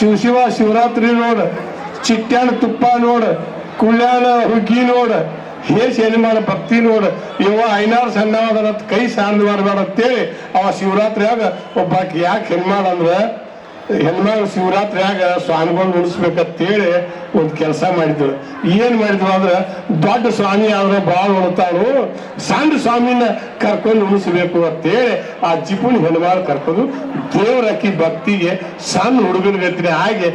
ಶಿವಶಿವ, ಶಿವರಾತ್ರಿ ನೋಡ ಚಿಟ್ಟ್ಯಾನ ತುಪ್ಪ ನೋಡ ಕುಳ್ಯಾನ ಹುಗ್ಗಿ ನೋಡ ಹೇ ಶನಿಮಾನ ಭಕ್ತಿ ನೋಡ ಇವ ಐನಾರು ಸಣ್ಣವಾದ ಕೈ ಸಾಂದ್ ಮಾಡಬೇಡ ಅಂತೇಳಿ ಅವ ಶಿವರಾತ್ರಿಯಾಗ ಒಬ್ಬಾಕಿ ಯಾಕೆ ಹೆಣ್ಮಾಡ ಅಂದ್ರ ಹೆಣ್ಮಗಳು ಶಿವರಾತ್ರಿಯಾಗ ಸ್ವಾಮಿಗೊಂದು ಉಣಿಸ್ಬೇಕಂತೇಳಿ ಒಂದು ಕೆಲಸ ಮಾಡಿದ್ರು. ಏನು ಮಾಡಿದ್ರು ಅಂದ್ರೆ ದೊಡ್ಡ ಸ್ವಾಮಿ ಆದ್ರೆ ಭಾಳ ಉಣ್ತಾನು ಸಣ್ಣ ಸ್ವಾಮಿನ ಕರ್ಕೊಂಡು ಉಣಿಸ್ಬೇಕು ಅಂತೇಳಿ ಆ ಜಿಪುಣಿ ಹೆಣ್ಮಗಳು ಕರ್ಕೊಂಡು ದೇವರಕ್ಕಿ ಭಕ್ತಿಗೆ ಸಣ್ಣ ಹುಡುಗನ ಗತಿನೇ ಹಾಗೆ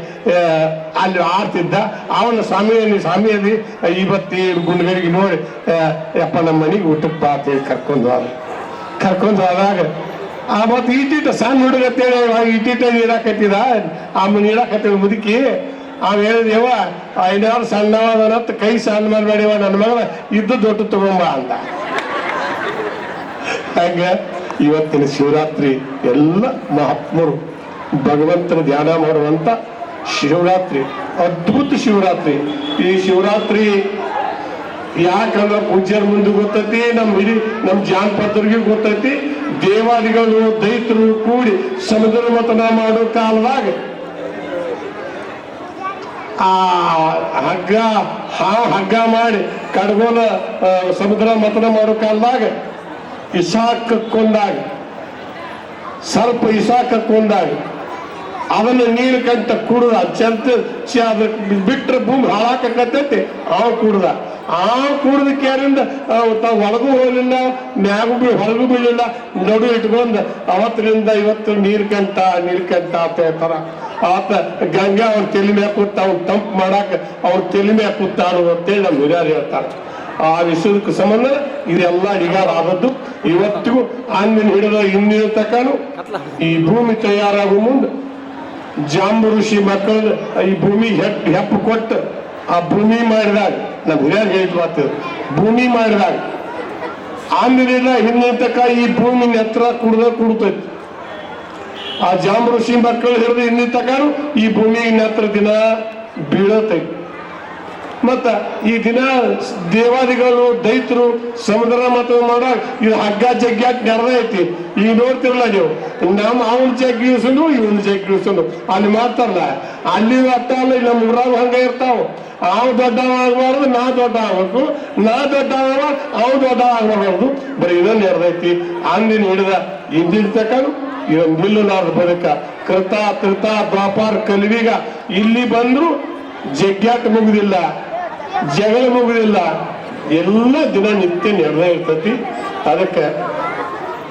ಅಲ್ಲಿ ಆಡ್ತಿದ್ದ ಅವನ ಸ್ವಾಮಿ ಸ್ವಾಮಿಯಲ್ಲಿ ಸ್ವಾಮಿ ಅದಿ ಇವತ್ತಿ ಗುಂಡ್ಗರಿಗೆ ನೋಡಿ ಯಪ್ಪ ನಮ್ಮ ಮನೆಗೆ ಊಟಕ್ಕೆ ಬಾ ಅಂತೇಳಿ ಕರ್ಕೊಂಡು ಹೋದ. ಕರ್ಕೊಂಡು ಹೋದಾಗ ಆ ಮತ್ತೆ ಇಟ್ಟಿಟ್ಟ ಸಣ್ಣ ಹುಡುಗ ಇಟ್ಟಿಟ್ಟ ನೀಡಾಕತ್ತಿದ ಆಮೇಲೆ ನೀಡಾಕತ್ತಿದ ಮುದುಕಿ. ಅವ್ ಹೇಳಿದೇವ ಐನಾರು ಸಣ್ಣವಾದನತ್ ಕೈ ಸಣ್ಣ ಮಾಡಬೇಡಿವ ನನ್ನ ಮಗಳ ಇದ್ದು ದೊಡ್ಡ ತಗೊಂಬ ಅಂತ ಹಂಗ ಇವತ್ತಿನ ಶಿವರಾತ್ರಿ ಎಲ್ಲ ಮಹಾತ್ಮರು ಭಗವಂತನ ಧ್ಯಾನ ಮಾಡುವಂತ ಶಿವರಾತ್ರಿ, ಅದ್ಭುತ ಶಿವರಾತ್ರಿ. ಈ ಶಿವರಾತ್ರಿ ಯಾಕಂದ್ರ ಪೂಜ್ಯರ ಮುಂದೆ ಗೊತ್ತೈತಿ, ನಮ್ಮ ಇಡೀ ನಮ್ಮ ಜಾನಪದರಿಗೆ ಗೊತ್ತೈತಿ ದೇವಾದಿಗಳು ದೈತರು ಕೂಡಿ ಸಮುದ್ರ ಮತನ ಮಾಡೋ ಕಾಲದಾಗ ಆ ಹಗ್ಗ, ಹಾ ಹಗ್ಗ ಮಾಡಿ ಕಡಗೋಲ ಸಮುದ್ರ ಮತನ ಮಾಡೋ ಕಾಲದಾಗ ಇಸಾಕ್ ಕೊಂದಾಗ ಸ್ವಲ್ಪ ಇಸಾಕ ಕೊಂದಾಗ ಅದನ್ನ ನೀರು ಕಂತ ಕುಡ್ದ ಚಂತ ಬಿಟ್ರೆ ಭೂಮಿ ಹಾಳಾಕತೈತಿ ಅವ ಕುಡ್ದ. ಆ ಕುಡ್ದ ಕ್ಯಾರಿಂದ ಹೊಳಗೂ ಹೋಗಲಿಲ್ಲ ಮ್ಯಾಗು ಬೀ ಹೊರಗೂ ಬೀಳಿಲ್ಲ ನಡು ಇಟ್ಕೊಂಡ್ ಅವತ್ತರಿಂದ ಇವತ್ತು ನೀರ್ ಕಂತ ನೀರ್ ಕಂತ ಆತ ಹೇಳ್ತಾರ. ಆತ ಗಂಗಾ ಅವ್ರ ತಲೆ ಮ್ಯಾಗ ಕೂತ ಅವ್ನ ತಂಪ್ ಮಾಡಾಕ ಅವ್ರ ತಲೆ ಮ್ಯಾಗ ಕೂತಾನು ಅಂತೇಳಿ ನಮ್ಮ ಹಿರಿಯರು ಹೇಳ್ತಾರೆ. ಆ ವಿಷಯಕ್ಕೆ ಸಂಬಂಧ ಇದೆಲ್ಲ ಅಡಿಗಾರ ಆದದ್ದು ಇವತ್ತಿಗೂ ಅಂದಿನ ಹಿಡಿದ ಹಿಂದಿನ ತಕನು ಈ ಭೂಮಿ ತಯಾರಾಗುವ ಮುಂದೆ ಜಾಂಬು ಋಷಿ ಮಕ್ಕಳು ಈ ಭೂಮಿ ಹೆಪ್ ಹೆಪ್ಪು ಕೊಟ್ಟು ಆ ಭೂಮಿ ಮಾಡಿದಾಗ ನಮ್ಮ ಹಿರಿಯರು ಹೇಳಿದ್ ಮಾತು ಭೂಮಿ ಮಾಡಿದಾಗ ಆಮೇಲಿಂದ ಹಿಂದಿನ ತಕ ಈ ಭೂಮಿ ನೆತ್ರ ಕುಡ್ದ ಕುಡ್ತೈತಿ ಆ ಜಾಂಬು ಋಷಿ ಮಕ್ಕಳು ಹಿಡಿದು ಹಿಂದಿನ ತಕಾನು ಈ ಭೂಮಿ ನೆತ್ರ ದಿನ ಬೀಳತೈತಿ ಮತ್ತ ಈ ದಿನ ದೇವಾದಿಗಳು, ದೈತರು, ಸಮುದ್ರ ಮತ ಮಾಡಾಕ ಇದು ಹಗ್ಗ ಜಗ್ಗ್ಯಾಕ್ ಐತಿ. ಈಗ ನೋಡ್ತಿರಲ್ಲ ನೀವು ನಮ್ಮ ಅವನ್ ಜಗ್ಗಿಸನು ಇವನ್ ಜಗ್ಗಿಸನು ಅಲ್ಲಿ ಮಾಡ್ತಾರಲ್ಲ ಅಲ್ಲಿ ಅಲ್ಲ ನಮ್ಮ ಊರಾಗ ಹಂಗ ಇರ್ತಾವ. ಅವ್ ದೊಡ್ಡ ಆಗ್ಬಾರ್ದು ನಾ ದೊಡ್ಡ ಆಗ್ಬೇಕು ನಾ ದೊಡ್ಡ ಅವ್ ದೊಡ್ಡ ಆಗ್ಬಾರ್ದು ಬರೀ ಇದನ್ನ ನೆರೆದೈತಿ ಅಂದಿನ ಹಿಡಿದ ಇಂದಿನ ತಕನು, ಇದೊಂದು ನಿಲ್ಲಲಾರ್ದ ಬದುಕ. ಕೃತ ಕೃತ ದ್ವಾಪಾರ ಕಲಿವಿಗ. ಇಲ್ಲಿ ಬಂದ್ರು ಜಗ್ಗ್ಯಾಟ ಮುಗುದಿಲ್ಲ. ಜಗಳ ಮುಗುದಿಲ್ಲ. ಎಲ್ಲ ದಿನ ನಿತ್ಯ ನಡೆದೇ ಇರ್ತತಿ. ಅದಕ್ಕೆ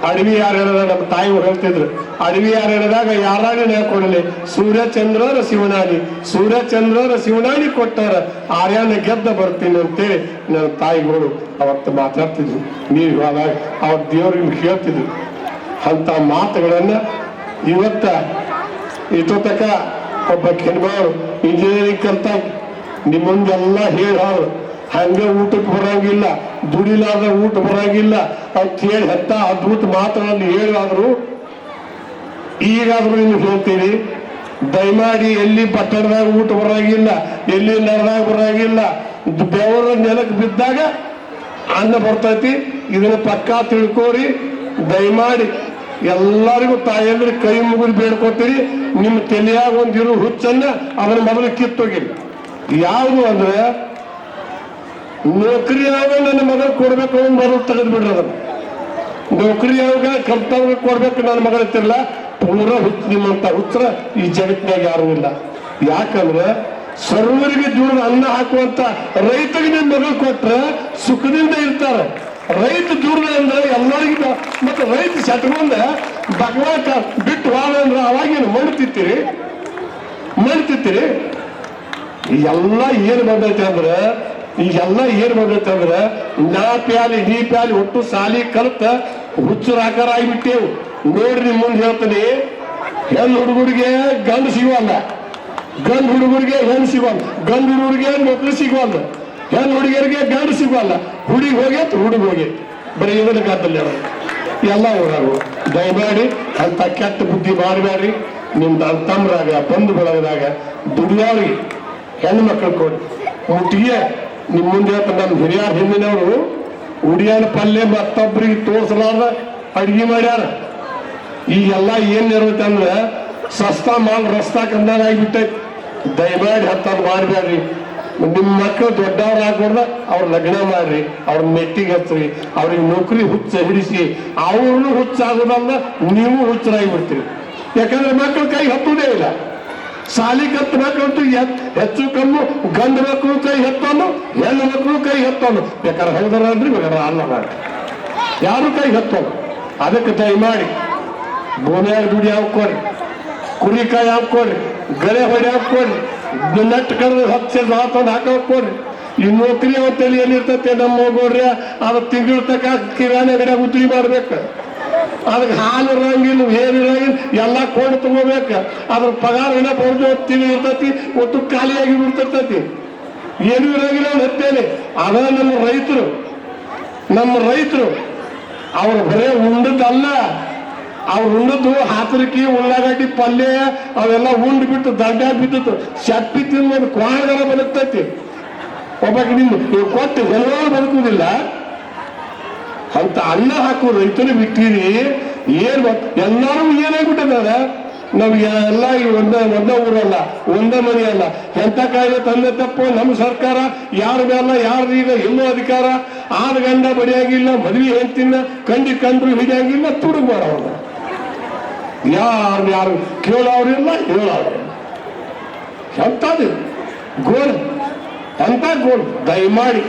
ಅಡವಿ ಯಾರು ಹೇಳದ ನಮ್ಮ ತಾಯಿ ಹೇಳ್ತಿದ್ರು. ಅಡವಿ ಯಾರು ಹೇಳಿದಾಗ ಯಾರಾಗಿ ನೇಕೊಡಲಿ ಸೂರ್ಯಚಂದ್ರರ ಶಿವನಾಡಿ ಸೂರ್ಯಚಂದ್ರರ ಶಿವನಾಡಿ ಕೊಟ್ಟವ್ರ ಆರ್ಯಾನ ಗೆದ್ದ ಬರ್ತೀನಿ ಅಂತೇಳಿ ನನ್ನ ತಾಯಿಗಳು ಅವತ್ತು ಮಾತಾಡ್ತಿದ್ರು. ನೀವು ಹೋದಾಗ ಅವ್ರ ದೇವ್ರಿಗೆ ಹೇಳ್ತಿದ್ರು. ಅಂತ ಮಾತುಗಳನ್ನ ಇವತ್ತ ಇಷ್ಟೊತ್ತಕ ಒಬ್ಬ ಹೆಣ್ಮಗಳು ಇಂಜಿನಿಯರಿಂಗ್ ಕಲ್ತ ನಿಮ್ಮ ಹೇಳ ಹಂಗೆ ಊಟಕ್ಕೆ ಬರಂಗಿಲ್ಲ ದುಡಿಲಾದ ಊಟ ಬರಂಗಿಲ್ಲ ಅಂತ ಹೇಳಿ ಹೆತ್ತ ಅದ್ಭುತ ಹೇಳಿದ್ರು ಹೇಳಾದ್ರು ಈಗಾದ್ರೂ ನಿಮ್ಗೆ ಹೇಳ್ತೀನಿ, ದಯಮಾಡಿ ಎಲ್ಲಿ ಪಟ್ಟಣದಾಗ ಊಟ ಬರಂಗಿಲ್ಲ, ಎಲ್ಲಿ ನೆಲದಾಗ ಬರಂಗಿಲ್ಲ, ಬೆವರ ನೆಲಕ್ಕೆ ಬಿದ್ದಾಗ ಅನ್ನ ಬರ್ತೈತಿ, ಇದನ್ನ ಪಕ್ಕಾ ತಿಳ್ಕೋರಿ, ದಯಮಾಡಿ ಎಲ್ಲರಿಗೂ ತಾಯಂದ್ರೆ ಕೈ ಮುಗಿದು ಬೇಡ್ಕೊತೀರಿ, ನಿಮ್ಮ ತಲೆಯಾಗ ಒಂದಿರು ಹುಚ್ಚನ್ನ ಅದನ್ನ ಮೊದಲು ಕಿತ್ತೋಗಿರಿ. ಯಾವುದು ಅಂದ್ರೆ, ನೌಕರಿ ಯಾವಾಗ ನನ್ನ ಮಗಳು ಕೊಡ್ಬೇಕು ಮರು ತೆಗೆದು ಬಿಡ್ರಿ ಅದನ್ನ. ನೌಕರಿ ಯಾವಾಗ ಕರ್ತವ್ಯ ಕೊಡ್ಬೇಕು ನನ್ನ ಮಗಳ ಇರ್ತಿರಲ್ಲ ಪೂರ ಹುಚ್ಚ ನಿಮ್ಮಂತ ಉತ್ತರ ಈ ಜಗತ್ತಿನಾಗ ಯಾರು ಇಲ್ಲ. ಯಾಕಂದ್ರೆ, ಸರ್ವರಿಗೆ ದುಡಿದು ಅನ್ನ ಹಾಕುವಂತ ರೈತರಿಗೆ ನಿಮ್ಮ ಮಗಳು ಕೊಟ್ರೆ ಸುಖದಿಂದ ಇರ್ತಾರೆ. ರೈತ ದೂರ ಅಂದ್ರೆ ಎಲ್ಲರಿಗೂ ಮತ್ತೆ ರೈತ ಸಟ್ಕೊಂಡ ಭಗವಂತ ಬಿಟ್ಟು ಹೋದ ಅಂದ್ರೆ ಅವಾಗೇನು ಮಣ್ಣು ತಿತ್ತೀರಿ ಮಣ್ಣು ತಿತ್ತೀರಿ ಎಲ್ಲ ಏನ್ ಬಂದೈತೆ ಅಂದ್ರೆ ಈಗೆಲ್ಲ ಏನ್ ಬಂದೈತೆ ಅಂದ್ರೆ, ನಾ ಪ್ಯಾಲಿ, ನೀ ಪ್ಯಾಲಿ ಒಟ್ಟು ಸಾಲಿ ಕಲ್ತ ಹುಚ್ಚರ ಆಕಾರ ಆಗಿಬಿಟ್ಟೇವು. ನೋಡ್ರಿ ಮುಂದೆ ಹೇಳ್ತೀನಿ, ಹೆಣ್ಣು ಹುಡುಗರಿಗೆ ಗಂಡು ಸಿಗುವಲ್ಲ. ಗಂಡು ಹುಡುಗರಿಗೆ ಹೆಣ್ಣು ಸಿಗುವಲ್ಲ. ಗಂಡು ಹುಡುಗರಿಗೆ ಮಕ್ಕಳು ಸಿಗುವಲ್ಲ. ಹೆಣ್ಣು ಹುಡುಗಿಯರಿಗೆ ಗಂಡು ಸಿಗುವಲ್ಲ. ಹುಡುಗಿ ಹೋಗೇತ್ ಹುಡುಗ ಹೋಗೇತ್ ಬರೀ ಇವನ ಕಾದಲ್ಲಿ ಎಲ್ಲ ಊರಾಗು ದಯಮಾಡಿ ಅಂತ ಕೆಟ್ಟ ಬುದ್ಧಿ ಮಾಡಬೇಡ್ರಿ. ನಿಮ್ದು ತಮ್ಮರಾಗ ಬಂಧು ಬಳಗದಾಗ ದುಡಿಯೋರಿಗೆ ಹೆಣ್ಣು ಮಕ್ಕಳು ಕೊಡಿ ಮುಟ್ಟಿಗೆ ನಿಮ್ಮ ಮುಂದೆ ನಮ್ಮ ಹಿರಿಯರ ಹಿಂದಿನವರು ಉಡಿಯಾನ ಪಲ್ಯ ಮತ್ತೊಬ್ಬರಿಗೆ ತೋರಿಸಲಾರ್ದ ಅಡಿಗೆ ಮಾಡ್ಯಾರ. ಈಗೆಲ್ಲ ಏನ್ ಇರುತ್ತೆ ಅಂದ್ರೆ ಸಸ್ತಾ ಮಾಲ್ ರಸ್ತಾ ಕಂದಾಗ ಆಗಿಬಿಟ್ಟೈತಿ. ದಯಮಾಡಿ ಹತ್ತಾರು ಮಾಡಬೇಡ್ರಿ ನಿಮ್ಮ ಮಕ್ಕಳು ದೊಡ್ಡವ್ರು ಆಗ್ಬಾರ್ದ, ಅವ್ರ ಲಗ್ನ ಮಾಡ್ರಿ, ಅವ್ರ ಮೆಟ್ಟಿಗೆ ಹಚ್ಚ್ರಿ ಅವ್ರಿಗೆ ನೌಕರಿ ಹುಚ್ಚ ಹಿಡಿಸಿ ಅವ್ರನ್ನು ಹುಚ್ಚಾಗೋದಲ್ಲ ನೀವು ಹುಚ್ಚರಾಗಿ ಬಿಡ್ತೀರಿ ಯಾಕಂದ್ರೆ ಮಕ್ಕಳು ಕೈ ಹತ್ತುವುದೇ ಇಲ್ಲ. ಸಾಲಿ ಕತ್ತಬೇಕಂತೂ ಹೆಚ್ಚು ಕಮ್ಮು, ಗಂಡು ಮಕ್ಕಳು ಕೈ ಹೆತ್ತನು ಹೆಣ್ಣು ಮಕ್ಕಳು ಕೈ ಹೆತ್ತನು ಬೇಕಾದ್ರೆ ಹೌದರ ಅನ್ರಿ ಬೇಕಾದ್ರೆ ಅಲ್ಲ ಮಾಡ್ರಿ ಯಾರು ಕೈ ಹತ್ತೋನು ಅದಕ್ಕೆ ದಯಮಾಡಿ ಭೂಮಿಯಾಗ ದುಡಿ ಹಾಕೊಡ್ರಿ ಕುರಿಕಾಯಿ ಹಾಕೊಡ್ರಿ ಗಳೆ ಹೊಡೆ ಹಾಕೊಡ್ರಿ ನಟ್ ಕಡ್ದು ಹತ್ತು ಹಾಕೊಂಡು ಹಾಕೊಡ್ರಿ ಈ ನೌಕರಿ ಅವತ್ತಲ್ಲಿ ಏನಿರ್ತೈತೆ ನಮ್ಮ ಹೋಗೋಡ್ರಿ ಅದು ತಿಂಗಳ ತಕ ಕಿರಾಣಿ ಅಂಗಡಿಯಾಗ ಉದ್ರಿ ಮಾಡ್ಬೇಕು. ಅದಕ್ಕೆ ಹಾಲು ಇರಂಗಿಲ್ಲ ಏನ್ ಇರಂಗಿಲ್ಲ ಎಲ್ಲ ಕೊಂಡು ತಗೋಬೇಕು. ಅದ್ರ ಪಗಾರ ಏನೋ ಬರ್ದು ತಿಳಿ ಇರ್ತೈತಿ, ಒಟ್ಟು ಖಾಲಿಯಾಗಿ ಬಿಡ್ತಿರ್ತೈತಿ. ಏನು ಇರಂಗಿಲ್ಲ ಅವ್ನು ಹತ್ತೇನೆ ಅದ ನಮ್ಮ ರೈತರು ನಮ್ಮ ರೈತರು, ಅವ್ರು ಬರೇ ಉಂಡದ್ದಲ್ಲ. ಅವ್ರು ಉಂಡದ್ದು ಹಾತರಿಕಿ, ಉಳ್ಳಾಗಡ್ಡಿ, ಪಲ್ಯ, ಅವೆಲ್ಲ ಉಂಡು ಬಿಟ್ಟು ದಡ್ಡ ಬಿದ್ದಿತ್ತು. ಶಕ್ತಿ ತಿನ್ನೋದು ಕ್ವಾಣಗರ ಬದುಕ್ತೈತಿ. ಒಬ್ಬಕ್ಕೆ ನೀವು ಕೊಟ್ಟು ಹೊಲವಾರು ಬದುಕುವುದಿಲ್ಲ ಅಂತ ಅನ್ನ ಹಾಕೋ ರೈತರು ಬಿಟ್ಟಿರಿ, ಏನ್ ಎಲ್ಲಾರು ಏನಾಗ್ಬಿಟ್ಟಿದ್ದಾರೆ ನಮ್ಗೆ ಎಲ್ಲ ಈ ಒಂದೇ ಒಂದೇ ಊರಲ್ಲ, ಒಂದೇ ಮನೆ ಅಲ್ಲ. ಎಂತ ಕಾಯ್ದೆ ತಂದೆ ತಪ್ಪು? ನಮ್ಮ ಸರ್ಕಾರ ಯಾರ ಮೇಲೆ ಯಾರು ಈಗ ಎಲ್ಲೋ ಅಧಿಕಾರ. ಆದ ಗಂಡ ಬಡಿಯಾಗಿಲ್ಲ ಮದ್ವೆ ಹೇಳ್ತಿನ್ನ ಕಂಡಿ ಕಂಡ್ರು ಹಿಡಿಯಾಗಿಲ್ಲ ತುಡುಗ್ ಮಾಡೋಣ ಯಾರು ಯಾರು ಕೇಳೋರಿಲ್ಲ ಹೇಳೋರು. ಎಂತದು? ಗೋಲ್. ಎಂತ ಗೋಲ್? ದಯಮಾಡಿ.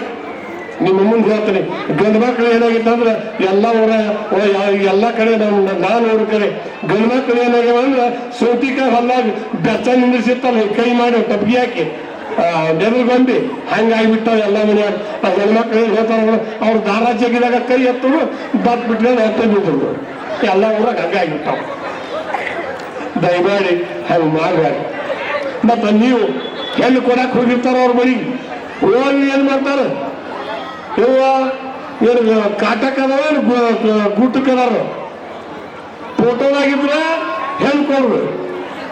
ನಿಮ್ಮ ಮುಂದೆ ಹೇಳ್ತೇನೆ. ಗಂಡು ಮಕ್ಕಳು ಏನಾಗಿತ್ತಂದ್ರೆ ಎಲ್ಲ ಊರ ಎಲ್ಲ ಕಡೆ ನಮ್ಮ ನಾನು ಊರ ಕಡೆ ಗಂಡು ಮಕ್ಕಳು ಏನಾಗ್ಯಾವ ಅಂದ್ರೆ ಸೌತಿಕಾಯಿ ಹೊಲ್ದಾಗ ಬೆಚ್ಚ ನಿಂದಿಸಿತ್ತಲ್ಲ ಕೈ ಮಾಡಿ ಟಪ್ಗಿ ಹಾಕಿ ನೆರಳುಗೊಂಡು ಹಂಗಾಗಿಬಿಟ್ಟಾವ ಎಲ್ಲ ಮನೆಯಾಗ ಆ ಹೆಣ್ಮಕ್ಳು ಏನು ಹೇಳ್ತಾರ ಅವ್ರು ದಾರ ಜಗಿದಾಗ ಕೈ ಎತ್ತರು ಬತ್ ಬಿಟ್ರೆ ಅಂತ ಬಿದ್ರು ಎಲ್ಲ ಊರಾಗ ಹಂಗಾಗಿಬಿಟ್ಟಾವ ದಯಮಾಡಿ ಹಂಗೆ ಮಾಡಬೇಡಿ. ಮತ್ತೆ ನೀವು ಹೆಣ್ಣು ಕೊಡಕ್ ಹೋಗಿರ್ತಾರ ಅವ್ರ ಮನೆಗೆ. ಹೋಗಿ ಏನ್ ಮಾಡ್ತಾರ? ಇವ ಏನು ಕಾಟಕ್ ಅದಾವ ಏನು ಗುಟ್ಟಕ್ ಅದಾರ ಫೋಟೋದಾಗಿದ್ರೆ ಹೆಲ್ಪ್ ಕೊಡ್ರು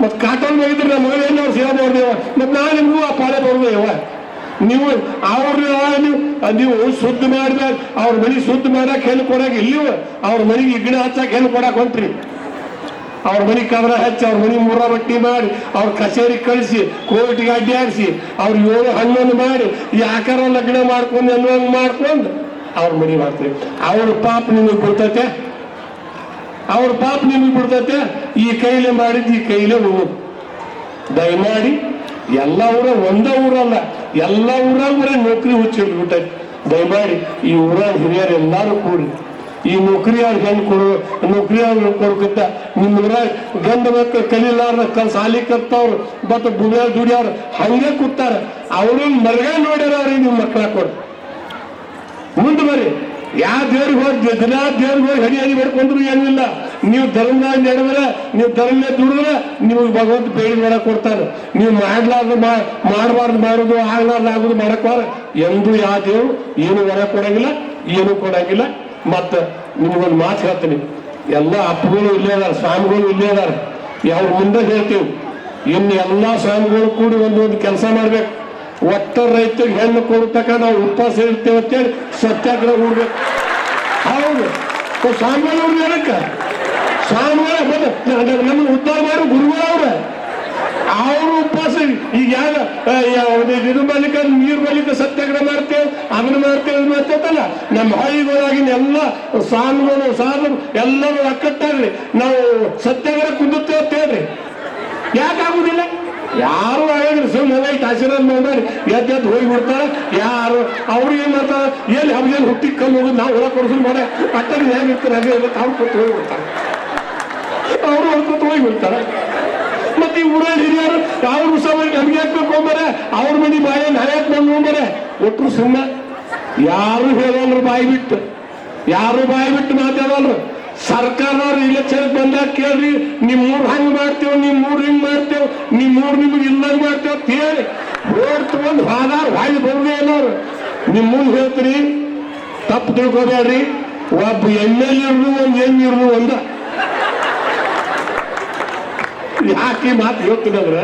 ಮತ್ತೆ ಕಾಟನ್ ಹೋಗಿದ್ರೆ ನಮ್ಮ ಮಗಳು ಏನು ಸೇವೆ ಮಾಡ್ದೇವ ಮತ್ತೆ ನಾ ನಿಮಗೂ ಆ ಪಾಳೆ ಬರ್ದೇವ ನೀವು ಅವ್ರ ನೀವು ನೀವು ಶುದ್ಧ ಮಾಡಿದಾಗ, ಅವ್ರ ಮನೆ ಶುದ್ಧ ಮಾಡಕ್ಕೆ ಹೆಲ್ಪ್ ಕೊಡಕ್ಕೆ ಇಲ್ಲಿವ. ಅವ್ರ ಮನೆಗೆ ಇಗ್ಣ ಹಚ್ಚಕ್ಕೆ ಹೆಲ್ಪ್ ಕೊಡಕ್ ಹೊಂಟ್ರಿ. ಅವ್ರ ಮನೆ ಕವರ ಹಚ್ಚಿ, ಅವ್ರ ಮನೆ ಮೂರ ಬಟ್ಟಿ ಮಾಡಿ, ಅವ್ರ ಕಚೇರಿ ಕಳಿಸಿ, ಕೋರ್ಟ್ಗೆ ಅಡ್ಡಾಡಿಸಿ, ಅವ್ರ ಏಳು ಹಣ್ಣನ್ನು ಮಾಡಿ ಈ ಆಕಾರ ಲಗ್ನ ಮಾಡ್ಕೊಂಡು ಅನ್ನೋಂಗ್ ಮಾಡ್ಕೊಂಡು ಅವ್ರ ಮನೆ ಮಾಡ್ತೀವಿ ಅವ್ರ ಪಾಪ ನಿಮಗೆ ಬಿಡ್ತತೆ ಅವ್ರ ಪಾಪ ನಿಮಗೆ ಬಿಡ್ತತೆ ಈ ಕೈಲೆ ಮಾಡಿದ್ದು ಈ ಕೈಲೆ ಹೋಗು ದಯಮಾಡಿ, ಎಲ್ಲ ಊರ ಒಂದೇ ಊರಲ್ಲ, ಎಲ್ಲ ಊರಾಗ ನೌಕರಿ ಹುಚ್ಚಿಡ್ಬಿಟ್ಟೈತಿ. ದಯಮಾಡಿ, ಈ ಊರ ಹಿರಿಯರು ಎಲ್ಲರೂ ಕೂಡಿ. ಈ ನೌಕರಿ ಅವ್ರ ಹೆಣ್ಣು ಕೊಡು ನೌಕರಿ ಅವ್ರು ಕೊಡ್ಕತ್ತ ನಿಮ್ಮ ಊರಾಗ ಗಂಡ ಮಕ್ಕಳು ಕಲಿಲಾರ್ದ ಕಲ್ ಸಾಲಿ ಕತ್ತವ್ರು ಮತ್ತು ಬುಡಿಯಾರ ದುಡಿಯವ್ರು ಹಂಗೆ ಕೂತಾರ. ಅವರು ಮರಗ ನೋಡ್ಯಾರೀ ನಿಮ್ಮ ಮಕ್ಕಳ ಕೊಡು ಮುಂದೆ ಬರ್ರಿ. ಯಾವ ದೇವ್ರಿಗೆ ಹೋಗಿ ದಿನ ದೇವ್ರಿಗೆ ಹೋಗಿ ಹಡಿ ಹಡಿ ಬೇಡ್ಕೊಂಡ್ರು ಏನೂ ಇಲ್ಲ. ನೀವು ಧರ್ಮದಾಗ ನಡೆದ್ರೆ, ನೀವು ಧರ್ಮ ದುಡಿದ್ರೆ ನಿಮಗೆ ಭಗವಂತ ಬೇಡಿ ಮಾಡಕ್ ಕೊಡ್ತಾರೆ. ನೀವು ಮಾಡ್ಲಾರ್ದು ಮಾಡಬಾರ್ದು ಮಾಡೋದು, ಆಗ್ಲಾರ್ದು ಆಗೋದು ಮಾಡಕ್ವಾರ. ಎಂದೂ ಯಾವ ದೇವ್ರು, ಏನು ಹೊರ ಕೊಡಂಗಿಲ್ಲ, ಏನು ಕೊಡಂಗಿಲ್ಲ. ಮತ್ತ ನಿಮ್ಗೊಂದು ಮಾತು ಹೇಳ್ತೀನಿ. ಎಲ್ಲ ಅಪ್ಪಗಳು ಇಲ್ಲೇ ಅದಾರ, ಸ್ವಾಮಿಗಳು ಇಲ್ಲೇ ಅದಾರ. ಯಾವ ಮುಂದೆ ಹೇಳ್ತೀವಿ. ಇನ್ನು ಎಲ್ಲಾ ಸ್ವಾಮಿಗಳು ಕೂಡಿ ಒಂದು ಕೆಲಸ ಮಾಡ್ಬೇಕು. ಒಟ್ಟ ರೈತರಿಗೆ ಹೆಣ್ಣು ಕೊಡ್ತಕ್ಕ ನಾವು ಉಪವಾಸ ಇರ್ತೇವೆ ಅಂತೇಳಿ ಸತ್ಯಾಗ್ರಹ ಹೂಡ್ಬೇಕು. ಹೌದು. ಸ್ವಾಮಿಗಳು ಏನಕ್ಕ? ಸ್ವಾಮಿಗಳ ನಮ್ಮನ್ನು ಉದ್ಧಾರ ಮಾಡು ಗುರುಗಳು ಅವ್ರ. ಉಪವಾಸ ಈಗ ಯಾರ ಇದು ಬಲಿಕ, ನೀರು ಬಲಿಕ ಸತ್ಯಾಗ್ರಹ ಮಾಡ್ತೇವೆ, ಅದನ್ನ ಮಾಡ್ತೇವೆ. ನಮ್ಮ ಹಳ್ಳಿಗಳಾಗಿನ ಎಲ್ಲ ಸಾಲುಗಳು ಸಾಲು ಎಲ್ಲರೂ ಅಕ್ಕಟ್ಟಾಗ್ರಿ ನಾವು ಸತ್ಯಾಗ್ರಹ ಕುಂದುತ್ತೇವ್ರಿ ಯಾಕಾಗುದಿಲ್ಲ ಯಾರು ಆಗಿದ್ರು ಸುಮ್ಮನೆ ಐತೆ ಆಶೀರ್ವಾದ ಮಾಡಿ, ಎದ್ದು ಎದ್ದು ಹೋಗಿ ಬಿಡ್ತಾರೆ. ಯಾರು? ಅವ್ರು ಏನ್ ಮಾಡ್ತಾರೆ? ಎಲ್ಲಿ ಹಬ್ಬದಲ್ಲಿ ಹುಟ್ಟಿ ಕಲ್ಲು ಹೋಗುದು, ನಾವು ಹೊರ ಕೊಡಿಸ್ ಮಾಡ. ಅಟ್ಟಲ್ಲಿ ಹೇಗಿರ್ತಾರೆ ಹಾಗೆ ಎಲ್ಲ ಅವ್ರು ಕೊಟ್ಟು ಹೋಗಿ ಬಿಡ್ತಾರೆ. ಅವರು ಹೊರಕೊಟ್ಟು ಹೋಗಿ ಬಿಡ್ತಾರೆ. ಮತ್ತೆ ಈ ಊರಲ್ಲಿ ಹಿರಿಯರು, ಅವ್ರು ಸಹ ನಮ್ಗೆ ಹಾಕ್ಬೇಕು ಹೋಗ್ಬಾರೆ ಅವ್ರ ಮನೆ ಬಾಯ ನಾಯಕ್ ಬಂದು ಹೋಗ್ಬಾರೆ ಒಟ್ಟು ಸುಮ್ಮನೆ ಯಾರು ಹೇಳೋಲ್ರು ಬಾಯಿ ಬಿಟ್ಟು? ಯಾರು ಬಾಯಿ ಬಿಟ್ಟು ಮಾತಾಡೋಲ್ರು? ಸರ್ಕಾರ ಇಲೆಕ್ಷನ್ ಬಂದಾಗ ಕೇಳ್ರಿ ಊರ್ ಹಂಗ್ ಮಾಡ್ತೇವ್, ನಿಮ್ ಊರ್ ಹಿಂಗ್ ಮಾಡ್ತೇವ್ ಊರ್ ನಿಮ್ಗೆ ಇಲ್ಲಂಗ್ ಮಾಡ್ತೇವ್ ಅಂತ ಹೇಳಿ ಓಡ್ ತಗೊಂಡ್ ಹಾದಾರ್ ಹಾಯ್ ಬರೋದೇ ನಿಮ್ಮೂ ನಿಮ್ ಮುಂದೆ ಹೇಳ್ತೀರಿ, ತಪ್ಪು ತಿಳ್ಕೊಬೇಡ್ರಿ, ಒಬ್ಬ ಎಂ ಎಲ್ ಇರ್ದು ಒಂದ್ ಎಂ ಇರ್ದು ಒಂದ. ಯಾಕೆ ಮಾತು ಹೇಳ್ತೀನಿ ಅಂದ್ರೆ,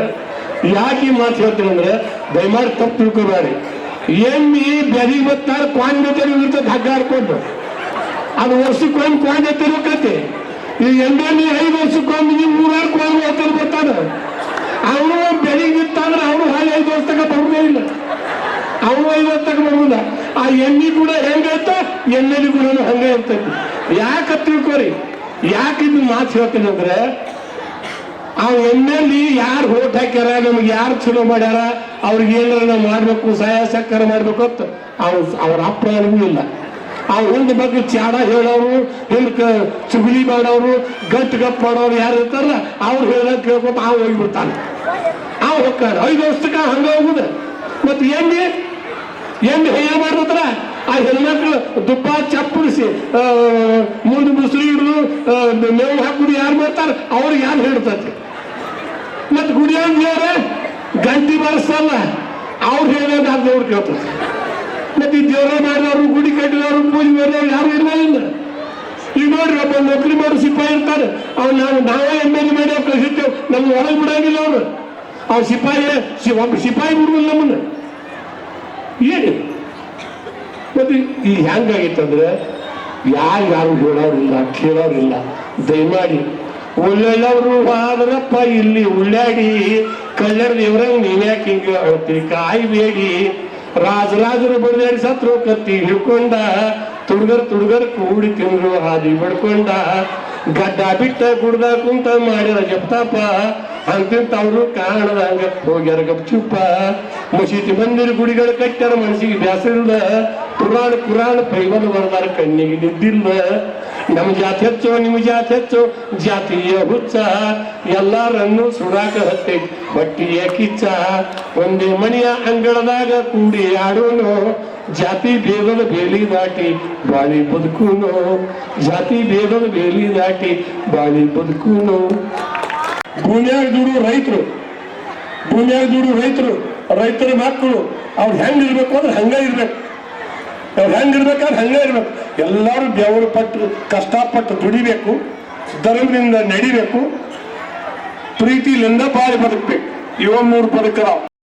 ಯಾಕೆ ಮಾತು ಹೇಳ್ತೀನಿ ಅಂದ್ರೆ, ದಯಮಾಡಿ ತಪ್ಪು ತಿಳ್ಕೊಬೇಡಿ ಎಮ್ಮಿ ಬೆದಿಗೆ ಬತ್ತಾರ ಕ್ವಾನ್ ಜೊತೆ ಇರ್ತದೆ ಹಗ್ಗ ಹಾಡ್ಕೊಂಡು ಅದು ವರ್ಷಕ್ಕೊಂದು ಕ್ವಾನ್ ಜೊತೆ ಇರ್ಬೇಕೈತಿ ಈ ಎಂಟನೇ ಐದು ವರ್ಷಕ್ಕೊಂದು ನೀವು ಮೂರಾರು ಕ್ವಾನ್ ಹೋಗ್ತಾರೆ ಬರ್ತಾರ ಅವನು ಬೆಳಿಗ್ಗೆ ಬಿತ್ತಾದ್ರೆ ಅವನು ಹಾಗೆ ಐದು ವರ್ಷ ತಗ ಬರುದೇ ಇಲ್ಲ. ಅವನು ಐದು ವರ್ಷ ತಗ ಬರುದಿಲ್ಲ. ಆ ಎಣ್ಣೆ ಕೂಡ ಹೆಂಗೈತ ಎಣ್ಣೆಲಿ ಕೂಡ ಹಂಗೆ ಇರ್ತೈತಿ. ಯಾಕೆ ತಿಳ್ಕೊರಿ? ಯಾಕೆ ಇದು ಮಾತು ಹೇಳ್ತೀನಿ ಅಂದ್ರೆ ಆ ಎಣ್ಣೆಲಿ ಯಾರು ಹೋಟ್ ಹಾಕ್ಯಾರ, ನಮ್ಗೆ ಯಾರು ಚಲೋ ಮಾಡ್ಯಾರ, ಅವ್ರಿಗೆ ಏನಾರ ನಾವು ಮಾಡ್ಬೇಕು ಸಹಾಯ ಸಹಕಾರ ಮಾಡ್ಬೇಕು ಅಂತ ಅವ್ರ ಅವ್ರ ಅಪ್ಪ ಇಲ್ಲ. ಆ ಹಿಂದ ಬಗ್ಗೆ ಚಾಡ ಹೇಳೋರು ಹಿಂದ್ ಚುಗುಲಿ ಮಾಡೋರು, ಗಟ್ ಗಪ್ ಮಾಡೋರು ಯಾರು ಇರ್ತಾರ ಅವ್ರು ಹೇಳಕ್ ಕೇಳ್ಕೊತ ಆ ಹೋಗ್ಬಿಡ್ತಾನೆ ಆ ಹೋಗ್ತಾನೆ. ಐದು ವರ್ಷಕ್ಕ ಹಂಗ ಹೋಗುದ. ಮತ್ತೆ ಎಣ್ಣೆ ಎಣ್ಣೆ ಹೇಯ ಮಾಡ್ತಾರ ಆ ಹೆಣ್ಮಕ್ಳು ದುಪ್ಪ ಚಪ್ಪಡಿಸಿ ಮುಂದೆ ಮುಸ್ಲಿ ಮೇವು ಹಾಕುದು ಯಾರು ಮಾಡ್ತಾರ? ಅವ್ರಿಗೆ ಯಾರು ಹೇಳ್ತೈತಿ? ಮತ್ತೆ ಗುಡಿಯನ್ ದೇವ್ರ ಗಂಟಿ ಬಾರಿಸಲ್ಲ. ಅವ್ರು ಹೇಳೋದು ಆ ದೇವ್ರು ಕೇಳ್ತದೆ ಮತ್ತೆ ಈ ದೇವ್ರ ಮಾಡಿದವರು, ಗುಡಿ ಕಟ್ಟಿದವರು, ಪೂಜೆ ಮಾಡಿದವ್ರು ಯಾರು ಇರಲಿಲ್ಲ ಈಗ ನೋಡ್ರಿ ಒಬ್ಬ ನೌಕರಿ ಮಾಡೋ, ಸಿಪಾಯಿ ಇರ್ತಾರೆ ಅವ್ರು ನಾವು ನಾವೇ ಎಂ ಎಲ್ ಎ ಮಾಡಿ ಅವ್ರು ಕಳಿಸಿರ್ತೇವೆ ನಮ್ಗೆ ಒಳಗೆ ಬಿಡಂಗಿಲ್ಲ ಅವ್ರು. ಅವ್ರ ಸಿಪಾಯಿ ಒಬ್ಬ ಸಿಪಾಯಿ ಬಿಡುವಲ್ಲ ನಮ್ಮನ್ನ. ಏನು? ಮತ್ತೆ ಈ ಹೆಂಗಾಗಿತ್ತಂದ್ರೆ ಯಾರು ಯಾರು ಹೇಳೋರಿಲ್ಲ, ಕೇಳೋರಿಲ್ಲ, ದಯಮಾಡಿ ಒಳ್ಳೊಳ್ಳವರು ಆದ್ರಪ್ಪ ಇಲ್ಲಿ ಉಳ್ಳಾಡಿ ಕಳ್ಳರ ದೇವ್ರಂಗ್ ನೀವ್ಯಾಕೆ ಹಿಂಗ ಹೇಳ್ತೀರಿ? ಕಾಯ್ಬೇಡಿ ರಾಜರಾಜರು ಬರ್ದಾರಿ ಸತ್ರು ಕತ್ತಿ ಹಿಡ್ಕೊಂಡ, ತುಡ್ಗರ್ ತುಡ್ಗರ್ ಕೂಡಿ ತಿಂದ್ರು ಹಾದಿ ಬಡ್ಕೊಂಡ. ಗಡ್ಡ ಬಿಟ್ಟ ಗುಡ್ದ ಕುಂತ ಜಪ್ತಾಪ ಅಂತಿಂತ ಅವರು ಕಾಣದಂಗ ಹೋಗ್ಯಾರ ಗಪ್ಚುಪ್ಪ. ಮಸೀದಿ ಮಂದಿರ ಗುಡಿಗಳು ಕಟ್ಟ್ಯಾರ ಮನಸ್ಸಿಗೆ ಬ್ಯಾಸಿಲ್ದ, ಪುರಾಣ ಪುರಾಣ ಪೈಬಲ್ ಬರ್ದಾರ ಕಣ್ಣಿಗೆ ನಿದ್ದಿಲ್ಲ ನಮ್ಮ ಜಾತಿ ಹೆಚ್ಚು ನಿಮ್ಮ ಜಾತಿ ಹೆಚ್ಚು. ಜಾತಿಯ ಹುಚ್ಚ, ಎಲ್ಲಾರನ್ನು ಸುಡಾಕ ಹತ್ತೆ, ಬಟ್ಟಿಯ ಕಿಚ್ಚ. ಒಂದೇ ಮನೆಯ ಅಂಗಳದಾಗ ಕೂಡಿ ಆಡೋನು. ಜಾತಿ ಭೇದದ ಬೇಲಿ ದಾಟಿ ಬಾಳಿ ಬದುಕುನು. ಜಾತಿ ಭೇದದ ಬೇಲಿ ದಾಟಿ ಬಾಳಿ ಬದುಕುನು. ಭೂಮಿಯಾಗ ದುಡು ರೈತರು, ಭೂಮಿಯಾಗ ದುಡು ರೈತರು, ರೈತರ ಮಕ್ಕಳು, ಅವ್ರು ಹೆಂಗ್ ಇರ್ಬೇಕು ಅಂದ್ರೆ ಹಂಗ ಇರ್ಬೇಕು. ಅವ್ರು ಹೆಂಗ್ ಇರ್ಬೇಕಾದ್ರೆ ಹಂಗೆ ಇರ್ಬೇಕು. ಎಲ್ಲರೂ ಬೆವರು ಪಟ್ಟು, ಕಷ್ಟಪಟ್ಟು ದುಡಿಬೇಕು, ಧರ್ಮದಿಂದ ನಡಿಬೇಕು ಪ್ರೀತಿಲಿಂದ ಬಾಳಿ ಬದುಕಬೇಕು. ಇವ ಮೂರು ಬದುಕರಾವ್.